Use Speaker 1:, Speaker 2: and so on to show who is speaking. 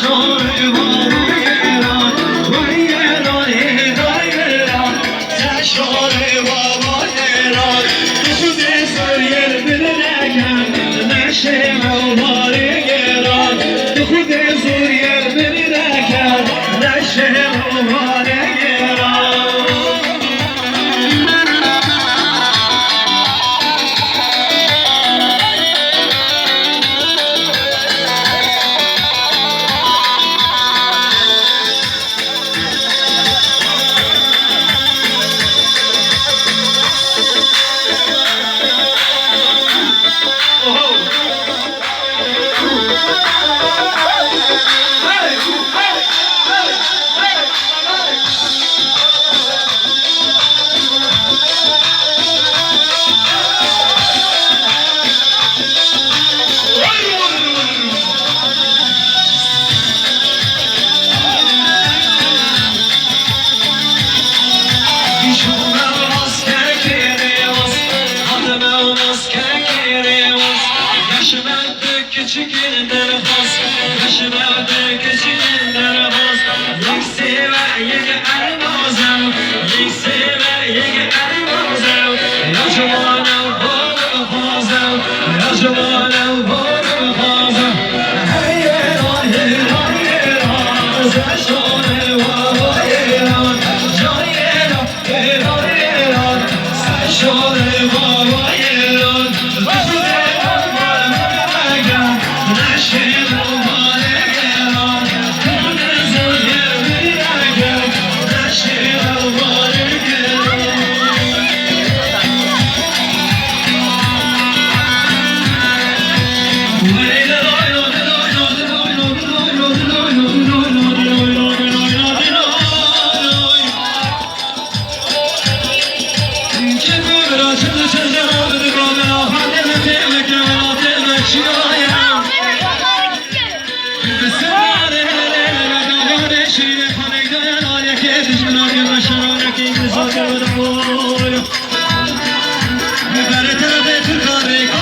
Speaker 1: সরে হবে রাত Küçükünden has, yaşlarda küçükünden has Yek sever yek ermazım, yek sever yek ermazım Ya cavanım bana fazım, ya cavanım bana fazım Hey yer ay yer ay yer ay, sen var yer ay Can yer ay yer ay yer ay, sen şöyle Şerefle hikmet